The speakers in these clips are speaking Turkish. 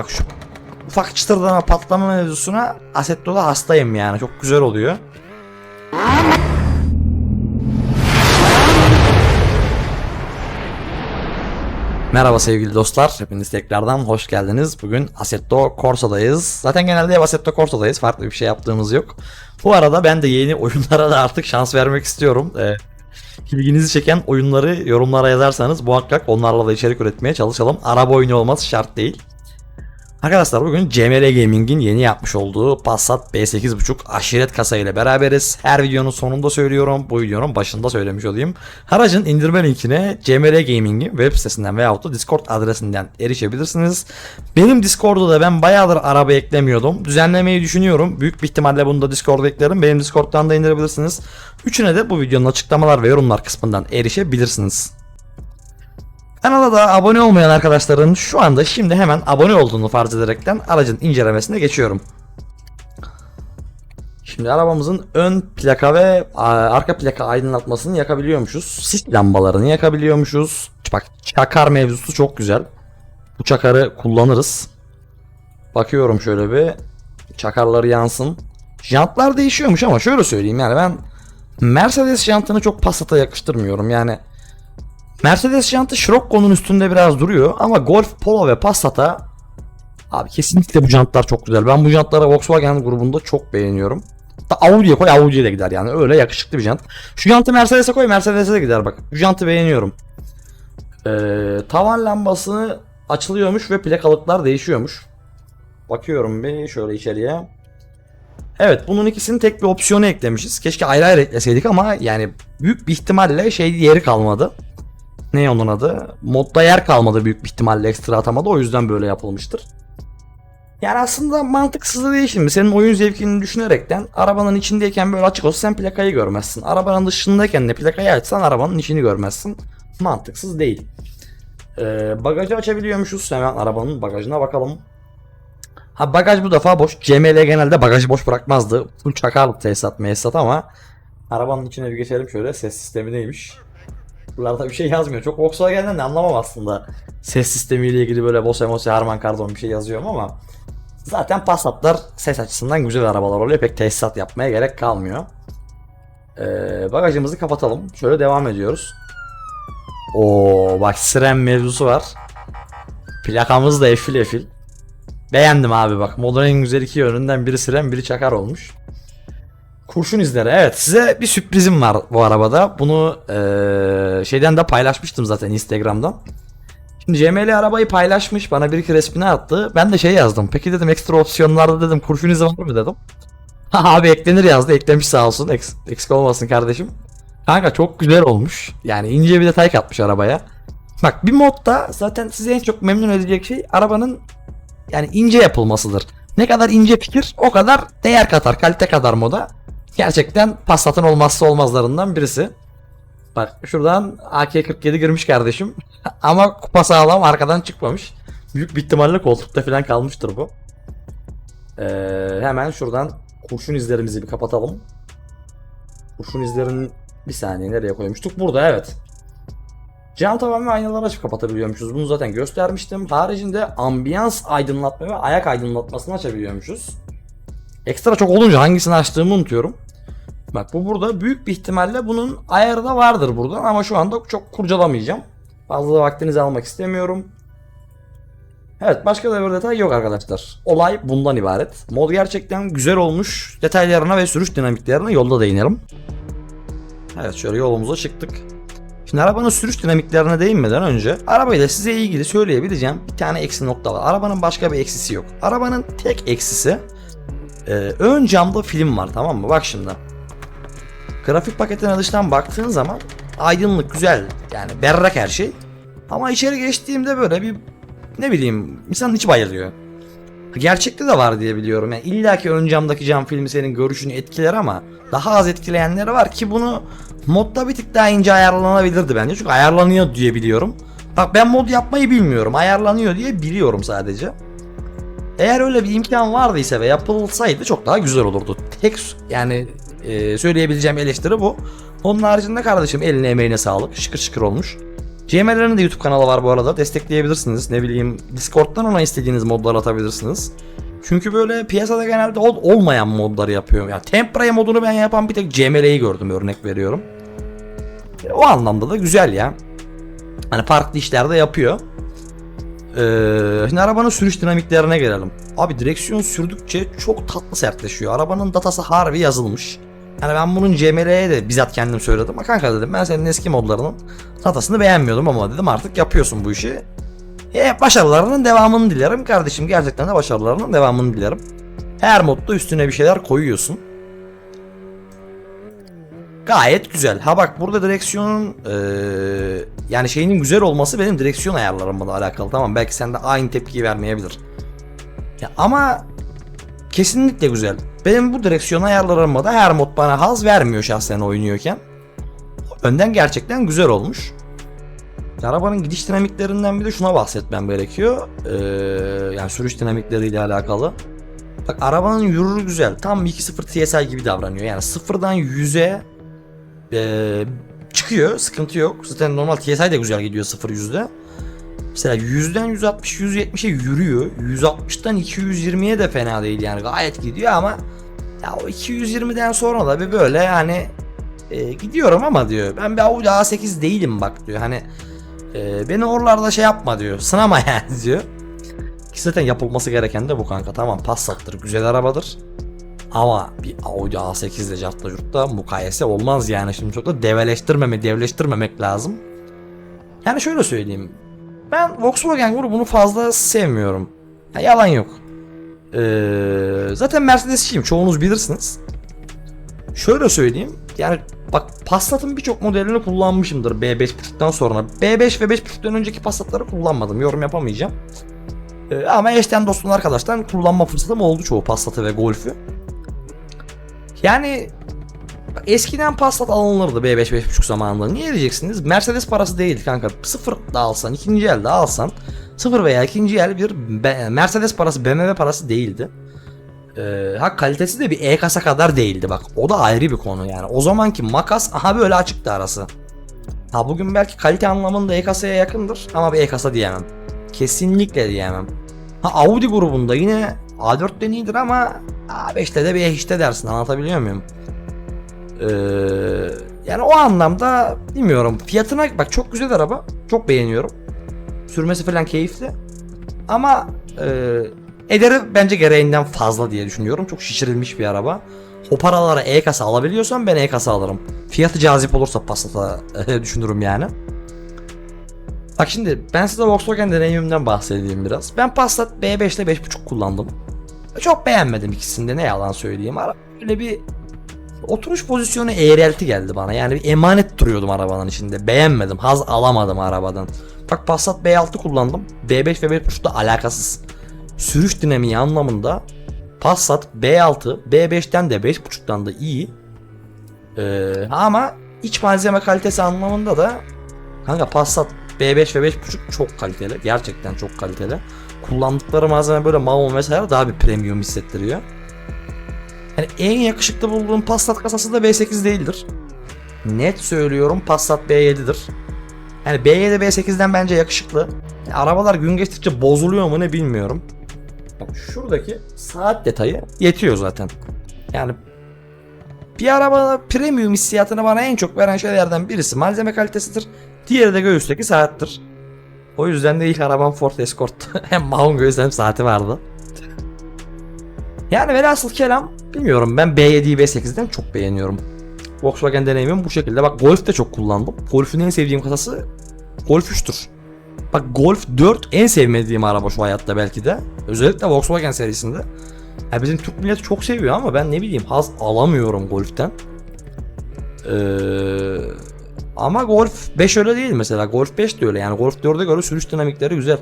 Bak şu ufak çıtırdama patlama mevzusuna Assetto'da hastayım yani. Çok güzel oluyor. Merhaba sevgili dostlar. Hepiniz tekrardan hoş geldiniz. Bugün Assetto Corsa'dayız. Zaten genelde hep Assetto Corsa'dayız. Farklı bir şey yaptığımız yok. Bu arada ben de yeni oyunlara da artık şans vermek istiyorum. Ee, ilginizi çeken oyunları yorumlara yazarsanız muhakkak onlarla da içerik üretmeye çalışalım. Araba oyunu olması şart değil. Arkadaşlar bugün CMR Gaming'in yeni yapmış olduğu Passat B8.5 aşiret kasa ile beraberiz. Her videonun sonunda söylüyorum. Bu videonun başında söylemiş olayım. Aracın indirme linkine CMR Gaming'in web sitesinden veyahut da Discord adresinden erişebilirsiniz. Benim Discord'da da ben bayağıdır araba eklemiyordum. Düzenlemeyi düşünüyorum. Büyük bir ihtimalle bunu da Discord'a eklerim. Benim Discord'dan da indirebilirsiniz. Üçüne de bu videonun açıklamalar ve yorumlar kısmından erişebilirsiniz. Kanala da abone olmayan arkadaşların şu anda şimdi hemen abone olduğunu farz ederekten aracın incelemesine geçiyorum. Şimdi arabamızın ön plaka ve arka plaka aydınlatmasını yakabiliyormuşuz. Sis lambalarını yakabiliyormuşuz. Bak çakar mevzusu çok güzel. Bu çakarı kullanırız. Bakıyorum şöyle bir. Çakarları yansın. Jantlar değişiyormuş ama şöyle söyleyeyim yani ben Mercedes jantını çok Passat'a yakıştırmıyorum yani. Mercedes jantı Scirocco'nun üstünde biraz duruyor ama Golf, Polo ve Passat'a abi kesinlikle bu jantlar çok güzel. Ben bu jantları Volkswagen grubunda çok beğeniyorum. Da Audi'ye koy Audi'ye de gider yani öyle yakışıklı bir jant. Şu jantı Mercedes'e koy Mercedes'e de gider bak. Bu jantı beğeniyorum. Ee, tavan lambası açılıyormuş ve plakalıklar değişiyormuş. Bakıyorum bir şöyle içeriye. Evet bunun ikisini tek bir opsiyona eklemişiz. Keşke ayrı ayrı ekleseydik ama yani büyük bir ihtimalle şey yeri kalmadı ne onun adı? Modda yer kalmadı büyük bir ihtimalle ekstra atamada o yüzden böyle yapılmıştır. Yani aslında mantıksız değil şimdi. Senin oyun zevkini düşünerekten arabanın içindeyken böyle açık olsa sen plakayı görmezsin. Arabanın dışındayken de plakayı açsan arabanın içini görmezsin. Mantıksız değil. Ee, bagajı açabiliyormuşuz. Hemen arabanın bagajına bakalım. Ha bagaj bu defa boş. CML genelde bagajı boş bırakmazdı. Full çakarlık tesisat mesat ama arabanın içine bir geçelim şöyle ses sistemi neymiş. Buralarda bir şey yazmıyor. Çok Volkswagen'den de anlamam aslında. Ses sistemiyle ilgili böyle Bose Mose Harman Kardon bir şey yazıyorum ama zaten Passat'lar ses açısından güzel arabalar oluyor. Pek tesisat yapmaya gerek kalmıyor. Ee, bagajımızı kapatalım. Şöyle devam ediyoruz. Oo bak siren mevzusu var. Plakamız da efil efil. Beğendim abi bak. Modern en güzel iki yönünden biri siren biri çakar olmuş. Kurşun izleri. Evet size bir sürprizim var bu arabada. Bunu eee, şeyden de paylaşmıştım zaten Instagram'dan. Şimdi CML arabayı paylaşmış. Bana bir iki resmini attı. Ben de şey yazdım. Peki dedim ekstra opsiyonlarda dedim kurşun izi var mı dedim. Abi eklenir yazdı. Eklemiş sağ olsun. Eks- eksik olmasın kardeşim. Kanka çok güzel olmuş. Yani ince bir detay katmış arabaya. Bak bir modda zaten sizi en çok memnun edecek şey arabanın yani ince yapılmasıdır. Ne kadar ince fikir o kadar değer katar, kalite kadar moda. Gerçekten Passat'ın olmazsa olmazlarından birisi. Bak şuradan AK-47 girmiş kardeşim. Ama kupa sağlam arkadan çıkmamış. Büyük bir ihtimalle koltukta falan kalmıştır bu. Ee, hemen şuradan kurşun izlerimizi bir kapatalım. Kurşun izlerini bir saniye nereye koymuştuk? Burada evet. Cam tavan ve aynaları açıp kapatabiliyormuşuz. Bunu zaten göstermiştim. Haricinde ambiyans aydınlatma ve ayak aydınlatmasını açabiliyormuşuz. Ekstra çok olunca hangisini açtığımı unutuyorum. Bak bu burada büyük bir ihtimalle bunun ayarı da vardır buradan ama şu anda çok kurcalamayacağım. Fazla da vaktinizi almak istemiyorum. Evet başka da bir detay yok arkadaşlar. Olay bundan ibaret. Mod gerçekten güzel olmuş. Detaylarına ve sürüş dinamiklerine yolda değinelim. Evet şöyle yolumuza çıktık. Şimdi arabanın sürüş dinamiklerine değinmeden önce arabayla size ilgili söyleyebileceğim bir tane eksi nokta var. Arabanın başka bir eksisi yok. Arabanın tek eksisi e, ön camda film var tamam mı? Bak şimdi. Grafik paketine dıştan baktığın zaman aydınlık güzel yani berrak her şey. Ama içeri geçtiğimde böyle bir ne bileyim insanın içi bayılıyor. Gerçekte de var diye biliyorum. Yani illa ki ön camdaki cam filmi senin görüşünü etkiler ama daha az etkileyenleri var ki bunu modda bir tık daha ince ayarlanabilirdi bence. Çünkü ayarlanıyor diye biliyorum. Bak ben mod yapmayı bilmiyorum. Ayarlanıyor diye biliyorum sadece. Eğer öyle bir imkan vardıysa ve yapılsaydı çok daha güzel olurdu. Tek yani e, söyleyebileceğim eleştiri bu. Onun haricinde kardeşim eline emeğine sağlık. Şıkır şıkır olmuş. CM'lerin de YouTube kanalı var bu arada. Destekleyebilirsiniz. Ne bileyim Discord'dan ona istediğiniz modlar atabilirsiniz. Çünkü böyle piyasada genelde ol- olmayan modları yapıyor. Ya Temporary modunu ben yapan bir tek CML'yi gördüm örnek veriyorum. O anlamda da güzel ya. Hani farklı işlerde yapıyor. Ee, şimdi arabanın sürüş dinamiklerine gelelim. Abi direksiyon sürdükçe çok tatlı sertleşiyor. Arabanın datası harbi yazılmış. Yani ben bunun CML'ye de bizzat kendim söyledim. Ha kanka dedim ben senin eski modlarının datasını beğenmiyordum ama dedim artık yapıyorsun bu işi. E, başarılarının devamını dilerim kardeşim. Gerçekten de başarılarının devamını dilerim. Her modda üstüne bir şeyler koyuyorsun. Gayet güzel. Ha bak burada direksiyonun eee, yani şeyinin güzel olması benim direksiyon ayarlarımla alakalı. Tamam belki sen de aynı tepkiyi vermeyebilir. Ya ama kesinlikle güzel. Benim bu direksiyon ayarlarımla da her mod bana haz vermiyor şahsen oynuyorken. Önden gerçekten güzel olmuş. Arabanın gidiş dinamiklerinden bir de şuna bahsetmem gerekiyor. Eee, yani sürüş dinamikleriyle alakalı. Bak arabanın yürürü güzel. Tam 2.0 TSI gibi davranıyor. Yani sıfırdan 100'e eee, çıkıyor. Sıkıntı yok. Zaten normal TSI de güzel gidiyor 0 yüzde. Mesela 100'den 160 170'e yürüyor. 160'tan 220'ye de fena değil yani gayet gidiyor ama ya o 220'den sonra da bir böyle yani e, gidiyorum ama diyor ben bir Audi A8 değilim bak diyor hani e, beni oralarda şey yapma diyor sınama yani diyor. Ki zaten yapılması gereken de bu kanka tamam Passat'tır güzel arabadır. Ama bir Audi A8 ile cartla curtla mukayese olmaz yani şimdi çok da develeştirmeme devleştirmemek lazım. Yani şöyle söyleyeyim. Ben Volkswagen grubunu fazla sevmiyorum. Ya yalan yok. Ee, zaten Mercedes'çiyim çoğunuz bilirsiniz. Şöyle söyleyeyim. Yani bak Passat'ın birçok modelini kullanmışımdır B5.5'tan sonra. B5 ve 5.5'ten önceki Passat'ları kullanmadım. Yorum yapamayacağım. Ee, ama eşten dostum arkadaştan kullanma fırsatım oldu çoğu Passat'ı ve Golf'ü. Yani eskiden Passat alınırdı B5 5.5 zamanında. Niye diyeceksiniz? Mercedes parası değil kanka. Sıfır da alsan, ikinci elde alsan sıfır veya ikinci el bir Mercedes parası, BMW parası değildi. Ee, ha kalitesi de bir E-kasa kadar değildi bak. O da ayrı bir konu yani. O zamanki makas aha böyle açıktı arası. Ha bugün belki kalite anlamında E-kasaya yakındır ama bir E-kasa diyemem. Kesinlikle diyemem. Ha Audi grubunda yine A4'ten iyidir ama A5'te de bir işte dersin anlatabiliyor muyum? Ee, yani o anlamda bilmiyorum. Fiyatına bak çok güzel araba. Çok beğeniyorum. Sürmesi falan keyifli. Ama e, ederi bence gereğinden fazla diye düşünüyorum. Çok şişirilmiş bir araba. O paralara E-kasa alabiliyorsam ben E-kasa alırım. Fiyatı cazip olursa Passat'a e, düşünürüm yani. Bak şimdi ben size Volkswagen deneyimimden bahsedeyim biraz. Ben Passat B5 ile 5.5 kullandım. Çok beğenmedim ikisinde ne yalan söyleyeyim. Ara böyle bir oturuş pozisyonu eğrelti geldi bana. Yani bir emanet duruyordum arabanın içinde. Beğenmedim. Haz alamadım arabadan. Bak Passat B6 kullandım. B5 ve B5 alakasız. Sürüş dinamiği anlamında Passat B6 B5'ten de 5.5'tan da iyi. Ee, ama iç malzeme kalitesi anlamında da kanka Passat B5 ve 5.5 çok kaliteli. Gerçekten çok kaliteli. Kullandıkları malzeme böyle Mamo vesaire daha bir premium hissettiriyor. Yani en yakışıklı bulduğum Passat kasası da B8 değildir. Net söylüyorum Passat B7'dir. Yani B7 B8'den bence yakışıklı. Yani arabalar gün geçtikçe bozuluyor mu ne bilmiyorum. Bak şuradaki saat detayı yetiyor zaten. Yani bir araba premium hissiyatını bana en çok veren şeylerden birisi malzeme kalitesidir. Diğeri de göğüsteki saattir. O yüzden de ilk arabam Ford Escort. hem Mahon göğüs hem saati vardı. Yani velhasıl kelam bilmiyorum ben B7'yi B8'den çok beğeniyorum. Volkswagen deneyimim bu şekilde. Bak Golf de çok kullandım. Golf'ün en sevdiğim kasası Golf 3'tür. Bak Golf 4 en sevmediğim araba şu hayatta belki de. Özellikle Volkswagen serisinde. Ya bizim Türk milleti çok seviyor ama ben ne bileyim haz alamıyorum Golf'ten. Ee, ama Golf 5 öyle değil mesela. Golf 5 de öyle. Yani Golf 4'e göre sürüş dinamikleri güzel.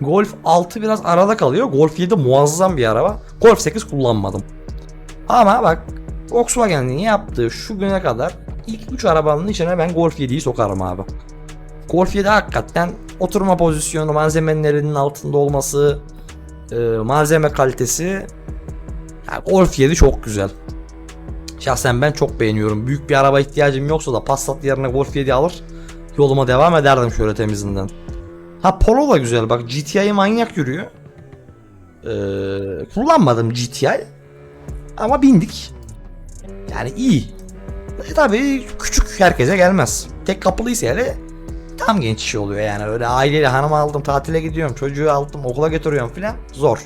Golf 6 biraz arada kalıyor. Golf 7 muazzam bir araba. Golf 8 kullanmadım. Ama bak Volkswagen'in yaptığı şu güne kadar ilk 3 arabanın içine ben Golf 7'yi sokarım abi. Golf 7 hakikaten oturma pozisyonu, malzemelerinin altında olması, e, malzeme kalitesi. Ya Golf 7 çok güzel. Şahsen ben çok beğeniyorum. Büyük bir araba ihtiyacım yoksa da Passat yerine Golf 7 alır. yoluma devam ederdim şöyle temizinden. Ha Polo da güzel bak GTI manyak yürüyor. Ee, kullanmadım GTI ama bindik. Yani iyi. E, tabii küçük herkese gelmez. Tek kapılıysa hele tam genç işi oluyor yani öyle aileyle hanım aldım tatile gidiyorum çocuğu aldım okula götürüyorum filan zor.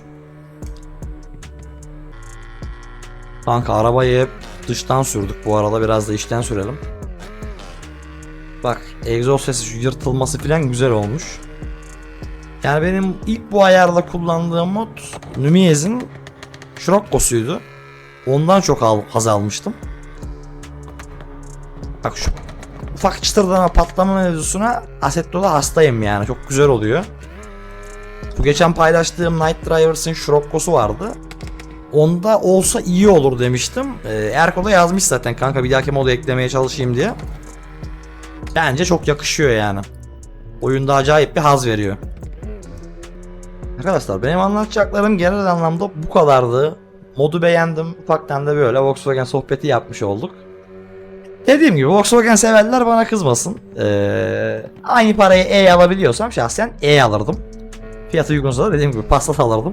Kanka arabayı dıştan sürdük bu arada biraz da içten sürelim. Bak egzoz sesi şu yırtılması filan güzel olmuş. Yani benim ilk bu ayarda kullandığım mod Numiyez'in Scirocco'suydu. Ondan çok al, haz almıştım. Bak şu ufak çıtırdama patlama mevzusuna Assetto'da hastayım yani çok güzel oluyor. Bu geçen paylaştığım Night Drivers'ın Scirocco'su vardı. Onda olsa iyi olur demiştim. Ee, Erko da yazmış zaten kanka bir dahaki modu eklemeye çalışayım diye. Bence çok yakışıyor yani. Oyunda acayip bir haz veriyor. Arkadaşlar benim anlatacaklarım genel anlamda bu kadardı. Modu beğendim. Ufaktan da böyle Volkswagen sohbeti yapmış olduk. Dediğim gibi Volkswagen severler bana kızmasın. Ee, aynı parayı E alabiliyorsam şahsen E alırdım. Fiyatı uygunsa da dediğim gibi Passat alırdım.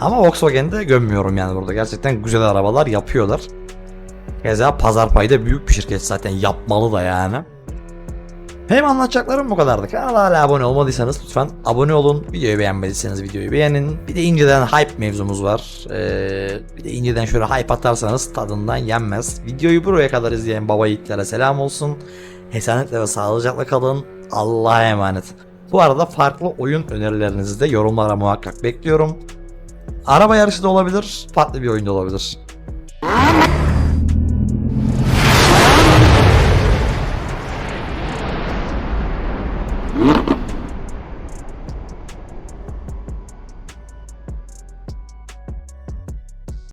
Ama Volkswagen'de gömmüyorum yani burada. Gerçekten güzel arabalar yapıyorlar. Keza pazar payı da büyük bir şirket zaten yapmalı da yani. Benim anlatacaklarım bu kadardı. Kanala hala abone olmadıysanız lütfen abone olun. Videoyu beğenmediyseniz videoyu beğenin. Bir de inceden hype mevzumuz var. Ee, bir de inceden şöyle hype atarsanız tadından yenmez. Videoyu buraya kadar izleyen baba yiğitlere selam olsun. Esanetle ve sağlıcakla kalın. Allah'a emanet. Bu arada farklı oyun önerilerinizi de yorumlara muhakkak bekliyorum. Araba yarışı da olabilir, farklı bir oyun da olabilir.